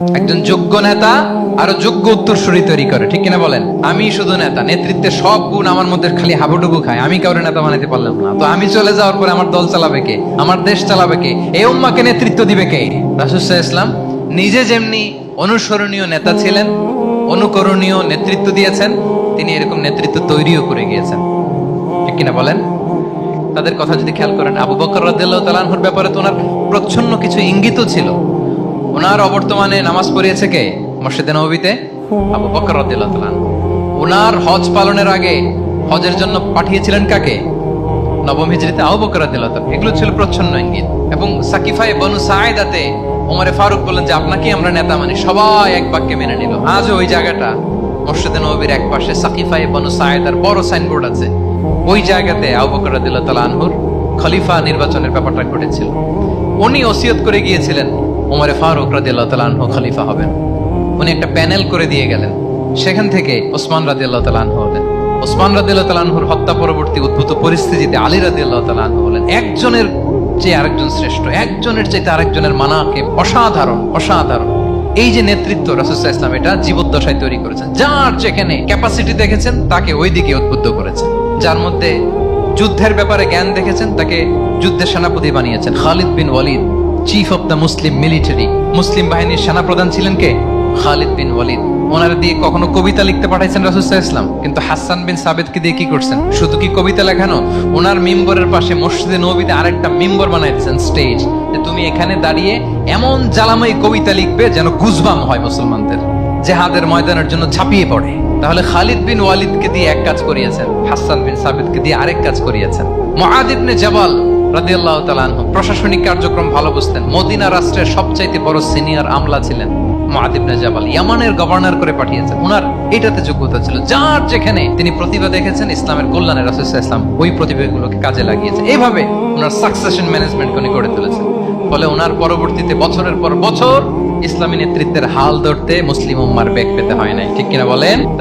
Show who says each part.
Speaker 1: একজন যোগ্য নেতা আরও যোগ্য উত্তরসূরি তৈরি করে, ঠিক কিনা বলেন? আমি শুধু নেতা নেতৃত্বের সব গুণ আমার মধ্যে খালি হাবুডুবু খায়। আমি কাউরে নেতা বানাতে পারলাম না। তো আমি চলে যাওয়ার পরে আমার দল চালাবে কে? আমার দেশ চালাবে কে? এই উম্মাকে নেতৃত্ব দিবে কে? রাসুসাহ ইসলাম নিজে যেমনি অনুসরণীয় নেতা ছিলেন, অনুকরণীয় নেতৃত্ব দিয়েছেন, তিনি এরকম নেতৃত্ব তৈরিও করে গিয়েছেন। ঠিক কিনা বলেন? তাদের কথা যদি খেয়াল করেন, আবু বকর রাদিয়াল্লাহু তাআলার ব্যাপারে তো ওনার প্রচ্ছন্ন কিছু ইঙ্গিতও ছিল। ওনার অবর্তমানে নামাজ পড়িয়েছে কে? মসজিদে নববীতে আবু বকর রাদিয়াল্লাহু ওনার হজ পালনের আগে হজের জন্য পাঠিয়েছিলেন কাকে? নবম হিজরিতে আবু বকর রাদিয়াল্লাহু এগুলো ছিল প্রচ্ছন্ন ইঙ্গিত। এবং সাকিফায়ে বনু সাঈদাতে ওমরে ফারুক বললেন যে, আপনাকে আমরা নেতা মানি। সবাই এক বাক্যে মেনে নিল। আজও ওই জায়গাটা, মসজিদে নববীর এক পাশে সাকিফায়ে বনু সাঈদার বড় সাইনবোর্ড আছে। ওই জায়গাতে আবু বকর রাদিয়াল্লাহু আনহুর খলিফা নির্বাচনের ব্যাপারটা ঘটেছিল। উনি ওসিয়ত করে গিয়েছিলেন। ওমরে ফারুক রাদিয়াল্লাহু তাআলা আনহু খলিফা হবেন। উনি একটা প্যানেল করে দিয়ে গেলেন। সেখান থেকে ওসমান রাদিয়াল্লাহু তাআলা আনহু হলেন। ওসমান রাদিয়াল্লাহু তাআলা আনহুর হত্যা পরবর্তী উদ্ভূত পরিস্থিতিতে আলী রাদিয়াল্লাহু তাআলা আনহু হলেন। একজনের চেয়ে আরেকজন শ্রেষ্ঠ, একজনের চাইতে আরেকজনের মানাকে অসাধারণ অসাধারণ। এই যে নেতৃত্ব রাসূলুল্লাহ ইসলাম এটা জীবদ্দশায় তৈরি করেছেন। যার যেখানে ক্যাপাসিটি দেখেছেন, তাকে ওই দিকে উদ্বুদ্ধ করেছেন। যার মধ্যে যুদ্ধের ব্যাপারে জ্ঞান দেখেছেন, তাকে যুদ্ধের সেনাপতি বানিয়েছেন। Khalid bin Walid chief of the Muslim military মুসলিম বাহিনীর সেনাপ্রধান ছিলেন কে? খালিদ বিন ওয়ালিদ ওনার দিয়ে কখনো কবিতা লিখতে পাঠাইছেন রাসুসাহ ইসলাম কিন্তু হাসান বিন সাবেদকে দিয়ে কি করছেন? শুধু কি কবিতা লেখানো? ওনার মিম্বরের পাশে মসজিদে নবীতে আরেকটা মিম্বর বানাইছেন স্টেজ যে তুমি এখানে দাঁড়িয়ে এমন জ্বালাময়ী কবিতা লিখবে যেন গুজবাম হয় মুসলমানদের। জেহাদের ময়দানের জন্য ছাপিয়ে পড়ে। তাহলে খালিদ বিন ওয়ালিদকে দিয়ে এক কাজ করিয়েছেন, হাসান বিন সাবিদকে দিয়ে আরেক কাজ করিয়েছেন। মুআদ ইবনে জাবাল প্রশাসনিক কার্যক্রম ভালো বুঝতেন। মদিনা রাষ্ট্রের সবচাইতে বড় সিনিয়র আমলা ছিলেন জাবাল। ইয়ামানের গভর্নর করে পাঠিয়েছেন। এটাতে যোগ্যতা ছিল। যার যেখানে তিনি প্রতিভা দেখেছেন, ইসলামের ইসলাম ওই প্রতিভাগুলোকে কাজে ওনার সাকসেশন ম্যানেজমেন্ট উনি করে তুলেছেন। ফলে ওনার পরবর্তীতে বছরের পর বছর ইসলামী নেতৃত্বের হাল ধরতে মুসলিম উম্মার বেগ পেতে হয় নাই। ঠিক কিনা বলেন?